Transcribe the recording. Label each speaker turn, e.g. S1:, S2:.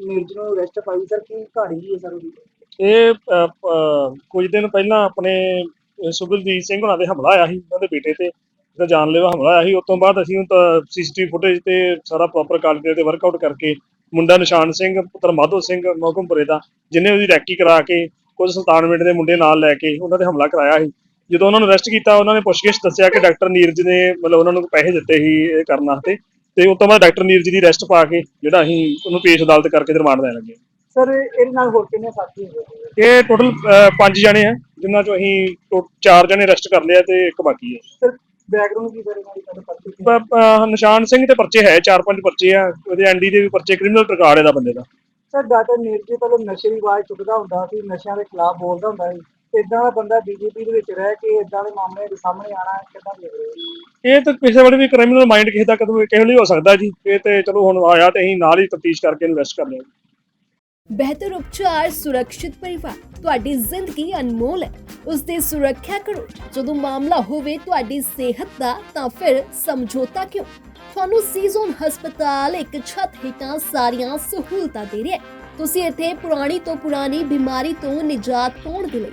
S1: ਨੀਰਜ ਨੂੰ ਅਰੈਸਟ ਪਾਈ ਸਰ ਕੀ ਕਹਾਣੀ ਕੀ ਹੈ ਸਰ ਉਹਦੀ?
S2: ਇਹ ਅ, ਪ- ਕੁਝ ਦਿਨ ਪਹਿਲਾਂ ਆਪਣੇ ਅ, ਸੁਖਦਰਜੀਤ ਸਿੰਘ ਹੁਣਾਂ ਦੇ ਹਮਲਾ ਆਇਆ ਸੀ ਉਹਨਾਂ ਦੇ ਬੇਟੇ ਤੇ ਜਿਹੜਾ ਜਾਨਲੇਵਾ ਹਮਲਾ ਆਇਆ ਸੀ ਉਸ ਤੋਂ ਬਾਅਦ ਅਸੀਂ ਸੀਸੀਟੀਵੀ ਫੁਟੇਜ ਤੇ ਸਾਰਾ ਪ੍ਰੋਪਰ ਕਾਲਕੂਲੇਟ ਤੇ ਵਰਕਆਊਟ ਕਰਕੇ ਮੁੰਡਾ ਨਿਸ਼ਾਨ ਸਿੰਘ ਪੁੱਤਰ ਮਾਧੋ ਸਿੰਘ ਮੋਹਕਮਪੁਰੇ ਦਾ ਜਿਨੇ ਉਹਦੀ ਰੈਕੀ ਕਰਾ ਕੇ ਕੁਝ ਸੁਲਤਾਨਵਿੰਡ ਦੇ ਮੁੰਡੇ ਨਾਲ ਲੈ ਕੇ ਉਹਨਾਂ ਤੇ ਹਮਲਾ ਕਰਾਇਆ ਸੀ। ਜਦੋਂ ਉਹਨਾਂ ਨੂੰ ਅਰੈਸਟ ਕੀਤਾ ਉਹਨਾਂ ਨੇ ਪੁੱਛਗਿੱਛ ਦੱਸਿਆ ਕਿ ਡਾਕਟਰ ਨੀਰਜ ਨੇ ਮਤਲਬ ਉਹਨਾਂ ਨੂੰ ਪੈਸੇ ਦਿੱਤੇ ਸੀ ਇਹ ਕਰਨ ਵਾਸਤੇ। ਤੇ ਉਸ ਤੋਂ ਬਾਅਦ ਡਾਕਟਰ ਨੀਰਜ ਦੀ ਅਰੈਸਟ ਪਾ ਕੇ ਜਿਹੜਾ ਅਸੀਂ ਉਹਨੂੰ ਪੇਸ਼ ਅਦਾਲਤ ਕਰਕੇ ਰਿਮਾਂਡ ਦੇਣ ਲੱਗੇ।
S1: ਸਰ ਇਹਦੇ ਨਾਲ ਹੋਰ ਕਿੰਨੇ ਸਾਥੀ ਹੋਏ
S2: ਇਹ ਟੋਟਲ ਪੰਜ ਜਣੇ ਆ ਜਿਨ੍ਹਾਂ ਚੋਂ ਅਸੀਂ ਟੋ- ਚਾਰ ਜਣੇ ਅਰੈਸਟ ਕਰ ਲਿਆ ਤੇ ਇੱਕ ਬਾਕੀ ਹੈ
S1: ਸਰ ਬੈਕਗ੍ਰਾਉਂਡ ਕੀ ਸਰ ਇਹਨਾਂ ਦੀ ਤੁਹਾਨੂੰ ਪਤਾ ਕੀ?
S2: ਪ- ਪ- ਨਿਸ਼ਾਨ ਸਿੰਘ ਤੇ ਪਰਚੇ ਹੈ ਚਾਰ ਪੰਜ ਪਰਚੇ ਆ ਉਹਦੇ ਐਨਡੀ ਦੇ ਵੀ ਪਰਚੇ ਕ੍ਰਿਮੀਨਲ ਰਿਕਾਰਡ ਇਹਦਾ ਬੰਦੇ ਦਾ।
S1: ਸਰ ਡਾਕਟਰ ਨੀਰਜ ਜੀ ਪਹਿਲਾਂ ਨਸ਼ੇ ਦੀ ਆਵਾਜ਼ ਚੁੱਕਦਾ ਹੁੰਦਾ ਸੀ ਨਸ਼ਿਆਂ ਦੇ ਖਿਲਾਫ ਬੋਲਦਾ ਹੁੰਦਾ ਸੀ। ਇਦਾਂ ਦਾ ਬੰਦਾ ਬੀਜੇਪੀ ਦੇ ਵਿੱਚ ਰਹਿ ਕੇ ਇਦਾਂ ਦੇ ਮਾਮਲੇ ਦੇ ਸਾਹਮਣੇ ਆਣਾ ਕਿੱਦਾਂ ਦੇਖ ਰਹੇ ਹੋ
S2: ਇਹ ਤਾਂ ਕਿਸੇ ਵੇਲੇ ਵੀ ਕ੍ਰਿਮੀਨਲ ਮਾਈਂਡ ਕਿਸੇ ਦਾ ਕਦੋਂ ਕਿਸੇ ਲਈ ਹੋ ਸਕਦਾ ਜੀ। ਇਹ ਤੇ ਚਲੋ ਹੁਣ ਆਇਆ ਤੇ ਅਸੀਂ ਨਾਲ ਹੀ ਤਫਤੀਸ਼ ਕਰਕੇ ਇਨਵੈਸਟ ਕਰ ਲਿਆ।
S3: ਬਿਹਤਰ ਉਪਚਾਰ ਸੁਰੱਖਿਅਤ ਪਰਿਵਾਰ ਤੁਹਾਡੀ ਜ਼ਿੰਦਗੀ ਅਨਮੋਲ ਹੈ। ਉਸ ਦੀ ਸੁਰੱਖਿਆ ਕਰੋ। ਜਦੋਂ ਮਾਮਲਾ ਹੋਵੇ ਤੁਹਾਡੀ ਸਿਹਤ ਦਾ ਤਾਂ ਫਿਰ ਸਮਝੌਤਾ ਕਿਉਂ? ਤੁਹਾਨੂੰ ਸੀਜ਼ਨ ਹਸਪਤਾਲ ਇੱਕ ਛੱਤ ਹੇਠਾਂ ਸਾਰੀਆਂ ਸਹੂਲਤਾਂ ਦੇ ਰਿਹਾ ਹੈ। ਤੁਸੀਂ ਇੱਥੇ ਪੁਰਾਣੀ ਤੋਂ ਪੁਰਾਣੀ ਬਿਮਾਰੀ ਤੋਂ ਨਿਜਾਤ ਪਾਉਣ ਦੇ ਲਈ